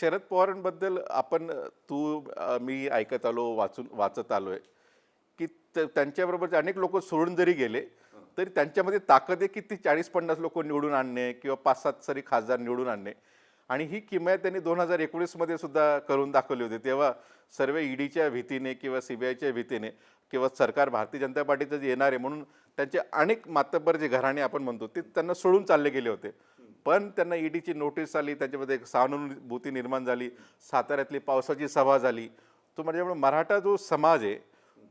शरद पवारांबद्दल आपण तू मी ऐकत आलो वाचून वाचत आलो आहे की त्यांच्याबरोबर अनेक लोक सोडून जरी गेले तरी त्यांच्यामध्ये ताकद आहे की ती चाळीस पन्नास लोक निवडून आणणे किंवा पाच सात सरी खासदार निवडून आणणे. आणि ही किमया त्यांनी दोन हजार एकोणीसमध्ये सुद्धा करून दाखवली होती. तेव्हा सर्व ईडीच्या भीतीने किंवा सी बी आयच्या भीतीने किंवा सरकार भारतीय जनता पार्टीचं जे येणार आहे म्हणून त्यांचे अनेक मातब्बर जे घराणे आपण म्हणतो ते त्यांना सोडून चालले गेले होते. पण त्यांना ईडीची नोटीस आली त्यांच्यामध्ये एक सहानुभूती निर्माण झाली साताऱ्यातली पावसाची सभा झाली. तो म्हणजे मराठा जो समाज आहे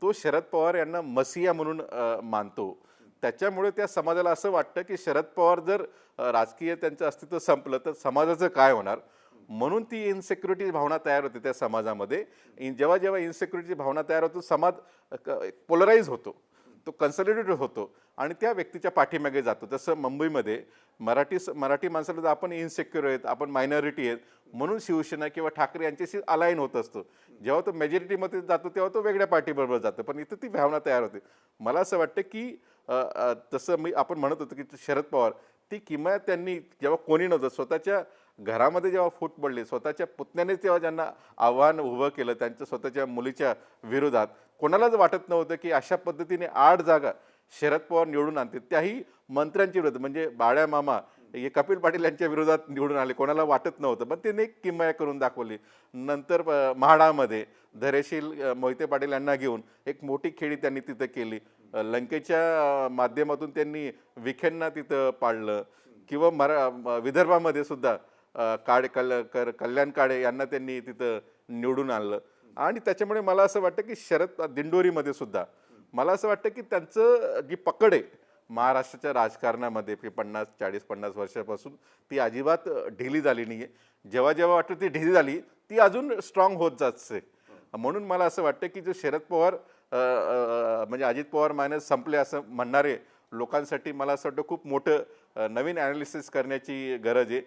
तो शरद पवार यांना मसिया म्हणून मानतो. त्याच्यामुळे त्या समाजाला असं वाटतं की शरद पवार जर राजकीय त्यांचं अस्तित्व संपलं तर समाजाचं काय होणार? म्हणून ती इन्सेक्युरिटी भावना तयार होते त्या समाजामध्ये. जेव्हा जेव्हा इन्सेक्युरिटीची भावना तयार होतो समाज पोलराईज होतो. तो कन्सलिडेट होतो आणि त्या व्यक्तीच्या पाठीमागे जातो. तसं मुंबईमध्ये मराठी स- मराठी माणसाला जर आपण इन्सेक्युअर आहेत आपण मायनॉरिटी आहेत म्हणून शिवसेना किंवा ठाकरे यांच्याशी अलाईन होत असतो. जेव्हा तो मेजॉरिटीमध्ये जातो तेव्हा तो वेगळ्या पार्टीबरोबर जातो. पण इथं ती भावना तयार होते. मला असं वाटतं की तसं मी आपण म्हणत होतो की शरद पवार ती किमया त्यांनी जेव्हा कोणी नव्हतं स्वतःच्या घरामध्ये जेव्हा फूट पडली स्वतःच्या पुतण्याने तेव्हा ज्यांना आव्हान उभं केलं त्यांच्या स्वतःच्या मुलीच्या विरोधात कोणालाच वाटत नव्हतं की अशा पद्धतीने आठ जागा शरद पवार निवडून आणतील. त्याही मंत्र्यांच्या विरोधात म्हणजे बाळ्या मामा हे कपिल पाटील यांच्या विरोधात निवडून आले कोणाला वाटत नव्हतं. पण त्यांनी एक किमया करून दाखवली. नंतर म्हाडामध्ये धैर्यशील मोहिते पाटील यांना घेऊन एक मोठी खेळी त्यांनी तिथं केली. लंकेच्या माध्यमातून त्यांनी विखेंना तिथं पाडलं. किंवा मरा विदर्भामध्ये सुद्धा काळे कल कर कल्याण काळे यांना त्यांनी तिथं निवडून आणलं. आणि त्याच्यामुळे मला असं वाटतं की शरद दिंडोरीमध्ये सुद्धा मला असं वाटतं की त्यांचं जी पकड आहे महाराष्ट्राच्या राजकारणामध्ये की पन्नास चाळीस पन्नास वर्षापासून ती अजिबात ढिली झाली नाही आहे जेव्हा जेव्हा वाटतं ती ढिली झाली ती अजून स्ट्रॉंग होत जाते. म्हणून मला असं वाटतं की जो शरद पवार म्हणजे अजित पवार मायनस संपले असं म्हणणारे लोकांसाठी मला असं वाटतं खूप मोठं नवीन ॲनालिसिस करण्याची गरज आहे.